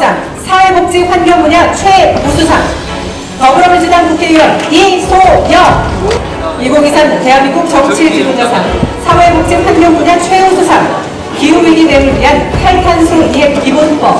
기록상 사회복지 환경 분야 최우수상. 더불어민주당 국회의원 이소영. 2023 대한민국 정치 지도자상 사회복지 환경 분야 최우수상. 기후위기 대응을 위한 탈탄소 이행 기본법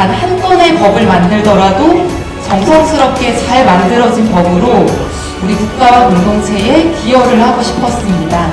단 한 건의 법을 만들더라도 정성스럽게 잘 만들어진 법으로 우리 국가와 공동체에 기여를 하고 싶었습니다.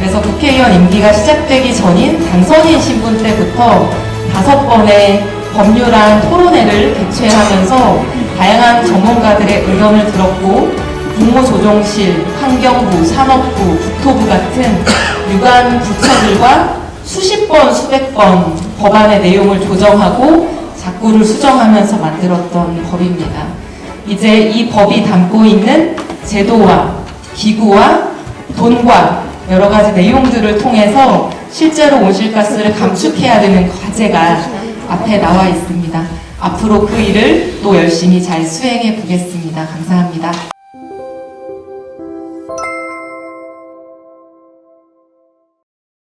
그래서 국회의원 임기가 시작되기 전인 당선인 신분 때부터 다섯 번의 법률안 토론회를 개최하면서 다양한 전문가들의 의견을 들었고 국무조정실, 환경부, 산업부, 국토부 같은 유관 부처들과 수십 번, 수백 번 법안의 내용을 조정하고 자꾸를 수정하면서 만들었던 법입니다. 이제 이 법이 담고 있는 제도와 기구와 돈과 여러 가지 내용들을 통해서 실제로 온실가스를 감축해야 되는 과제가 앞에 나와 있습니다. 앞으로 그 일을 또 열심히 잘 수행해 보겠습니다. 감사합니다.